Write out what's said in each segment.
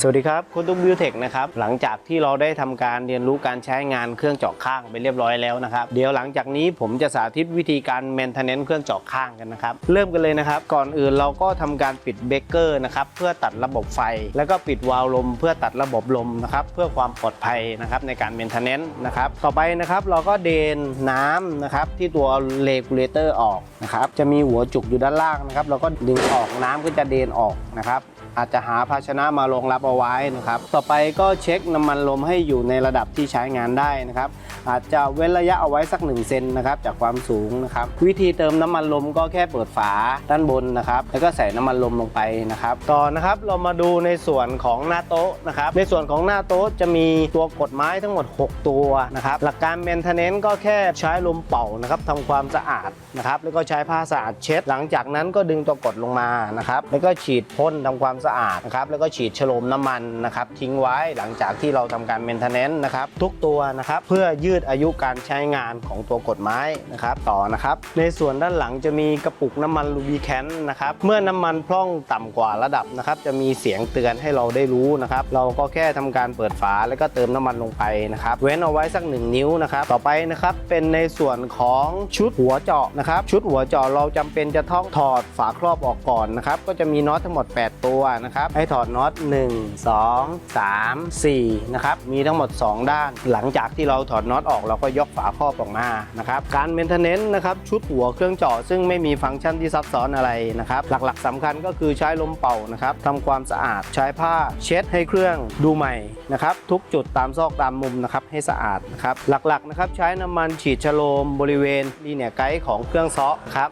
สวัสดีครับคุณตุ๊กบิวเทคนะครับหลังจากที่เราได้ทำการเรียนรู้การใช้งานเครื่องเจาะข้างไปเรียบร้อยแล้วนะครับเดี๋ยวหลังจากนี้ผมจะสาธิตวิธีการ maintenance เครื่องเจาะข้างกันนะครับเริ่มกันเลยนะครับ ก่อนอื่นเราก็ทำการปิดเบรกเกอร์นะครับเพื่อตัดระบบไฟ แล้วก็ปิดวาล์วลม เพื่อตัดระบบลมนะครับเพื่อความปลอดภัยนะครับในการ maintenance นะครับต่อไปนะครับเราก็เดนน้ำนะครับที่ตัวเลกูเลเตอร์ออกนะครับจะมีหัวจุกอยู่ด้านล่างนะครับเราก็ดึงออกน้ำก็จะเดนออกนะครับอาจจะหาภาชนะมารองรับเอาไว้นะครับ ต่อไปก็เช็คน้ำมันลมให้อยู่ในระดับที่ใช้งานได้นะครับ อาจจะเว้นระยะเอาไว้สัก1เซนนะครับจากความสูงนะครับ วิธีเติมน้ำมันลมก็แค่เปิดฝาด้านบนนะครับ แล้วก็ใส่น้ำมันลมลงไปนะครับ ต่อนะครับเรามาดูในส่วนของหน้าโต๊ะนะครับ ในส่วนของหน้าโต๊ะจะมีตัวกดไม้ทั้งหมด 6 ตัวนะครับหลักการ maintenance ก็แค่ใช้ลมเป่านะครับทำความสะอาดนะครับแล้วก็ใช้ผ้าสะอาดเช็ด หลังจากนั้นก็ดึงตัวกดลงมานะครับแล้วก็ฉีดพ่นทำความสะอาดนะครับแล้วก็ฉีดฉโลมน้้ำมันนะครับทิ้งไว้หลังจากที่เราทำการ maintenance นะครับทุกตัวนะครับเพื่อยืดอายุการใช้งานของตัวกดไม้นะครับต่อนะครับในส่วนด้านหลังจะมีกระปุกน้ำมันลูบิแคนนะครับเมื่อน้ำมันพร่องต่ำกว่าระดับนะครับจะมีเสียงเตือนให้เราได้รู้นะครับเราก็แค่ทำการเปิดฝาแล้วก็เติมน้ำมันลงไปนะครับเว้นเอาไว้สัก 1 นิ้วนะครับต่อไปนะครับเป็นในส่วนของชุดหัวเจาะนะครับชุดหัวเจาะเราจำเป็นจะต้องถอดฝาครอบออกก่อนนะครับก็จะมีน็อตทั้งหมด 8 ตัวนะครับให้ถอดน็อต1 2 3 4นะครับมีทั้งหมด 2 ด้าน หลังจากที่เราถอดน็อตออกเราก็ยกฝาครอบออกมานะครับการเมนเทนเนนต์นะครับชุดหัวเครื่องเจาะซึ่งไม่มีฟังก์ชันที่ซับซ้อนอะไรนะครับหลักๆสำคัญก็คือใช้ลมเป่านะครับทำความสะอาดใช้ผ้าเช็ดให้เครื่องดูใหม่นะครับทุกจุดตามซอกตามมุมนะครับให้สะอาดนะครับหลักๆนะครับใช้น้ำมันฉีดชโลมบริเวณลีเนียไกด์ของเครื่องซาะครับ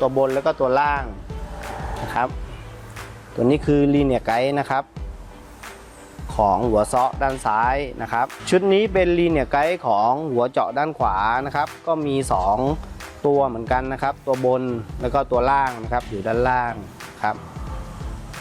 ตัวบนแล้วก็ตัวล่างนะครับ ตัวนี้คือลีเนียไกด์นะครับ ของหัวเซาะด้านซ้ายนะครับ ชุดนี้เป็นลีเนียไกด์ของหัวเจาะด้านขวานะครับ ก็มี 2 ตัวเหมือนกันนะครับ ตัวบนแล้วก็ตัวล่างนะครับอยู่ด้านล่างครับ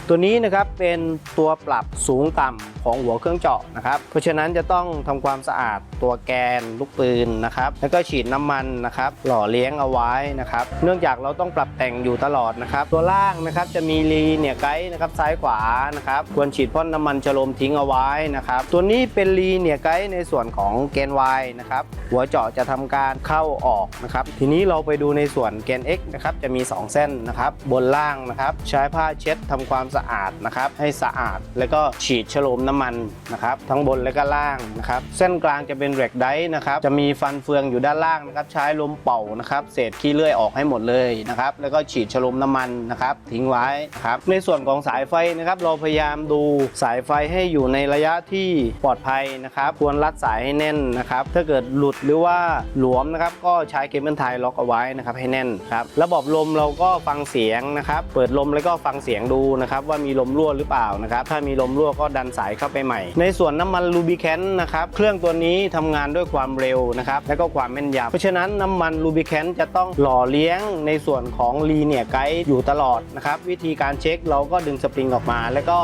ตัวนี้นะครับเป็นตัวปรับสูงต่ำ ของหัวเครื่องเจาะนะครับ เพราะฉะนั้นจะต้องทำความสะอาดตัวแกนลูกปืนนะครับ แล้วก็ฉีดน้ำมันนะครับ หล่อเลี้ยงเอาไว้นะครับ เนื่องจากเราต้องปรับแต่งอยู่ตลอดนะครับ ตัวล่างนะครับจะมีลีเนี่ยไกด์นะครับซ้ายขวานะครับ ควรฉีดพ่นน้ำมันชโลมทิ้งเอาไว้นะครับ ตัวนี้เป็นลีเนี่ยไกด์ในส่วนของแกน Y นะครับ หัวเจาะจะทำการเข้าออกนะครับ ทีนี้เราไปดูในส่วนแกน X นะครับ จะมี 2 เส้นนะครับ บนล่างนะครับ ใช้ผ้าเช็ดทำความสะอาดนะครับ ให้สะอาด แล้วก็ฉีดฉโลมน้ำมันนะครับทั้งบนและก็ล่างนะครับเส้นกลางจะเป็นแรกไดนะครับจะมีฟันเฟืองอยู่ด้านล่างนะครับใช้ลมเป่านะครับเศษขี้เลื่อยออกให้หมดเลยนะครับแล้วก็ฉีดฉโลมน้ำมันนะครับทิ้งไว้ครับในส่วนของสายไฟนะครับเราพยายามดูสายไฟให้อยู่ในระยะที่ปลอดภัยนะครับควรรัดสายให้แน่นนะครับถ้าเกิดหลุดหรือว่าหลวมนะครับก็ใช้เคเบิลไทยล็อกเอาไว้นะครับให้แน่นครับระบบลมเราก็ฟังเสียงนะครับเปิดลมแล้วก็ฟังเสียงดูนะครับว่ามีลมรั่วหรือเปล่านะครับถ้ามีลมรั่วก็ดันสายเข้าไปใหม่ ในส่วนน้ำมันลูบิแคนนะครับเครื่องตัวนี้ทำงานด้วยความเร็วนะครับและก็ความแม่นยำเพราะฉะนั้นน้ำมันลูบิแคนจะต้องหล่อเลี้ยงในส่วนของลีเนียไกด์อยู่ตลอดนะครับวิธีการเช็คเราก็ดึงสปริงออกมา แล้วก็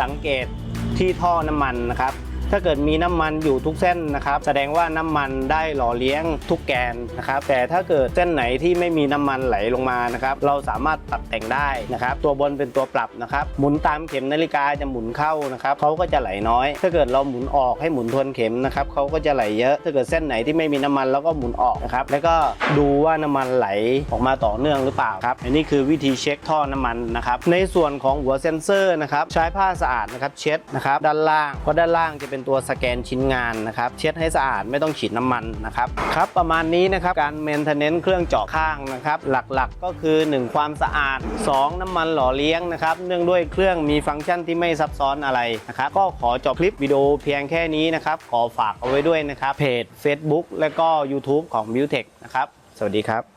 สังเกตที่ท่อน้ำมันนะครับ ถ้าเกิดมีน้ำมันอยู่ทุกเส้นนะครับ แสดงว่าน้ำมันได้หล่อเลี้ยงทุกแกนนะครับ แต่ถ้าเกิดเส้นไหนที่ไม่มีน้ำมันไหลลงมานะครับ เราสามารถปรับแต่งได้นะครับ ตัวบนเป็นตัวปรับนะครับ หมุนตามเข็มนาฬิกาจะหมุนเข้านะครับเขาก็จะไหลน้อย ถ้าเกิดเราหมุนออกให้หมุนทวนเข็มนะครับเขาก็จะไหลเยอะ ถ้าเกิดเส้นไหนที่ไม่มีน้ำมันเราก็หมุนออกนะครับ แล้วก็ดูว่าน้ำมันไหลออกมาต่อเนื่องหรือเปล่าครับ อันนี้คือวิธีเช็คท่อน้ำมันนะครับ ในส่วนของหัวเซ็นเซอร์นะครับ ใช้ผ้าสะอาดนะครับเช็ดนะครับ ด้านล่าง เพราะด้านล่างจะเป็นตัวสแกนชิ้นงานนะครับ เช็ดให้สะอาดไม่ต้องฉีดน้ำมันนะครับครับประมาณนี้นะครับการเมนเทนเนนเครื่องเจาะข้างนะครับ หลักๆก็คือ 1 ความสะอาด 2 น้ำมันหล่อเลี้ยงนะครับเนื่องด้วยเครื่องมีฟังก์ชันที่ไม่ซับซ้อนอะไรนะครับก็ขอจบคลิปวิดีโอเพียงแค่นี้นะครับ ขอฝากเอาไว้ด้วยนะครับเพจ Facebook และก็ YouTube ของ b i w t e c h นะครับ สวัสดีครับ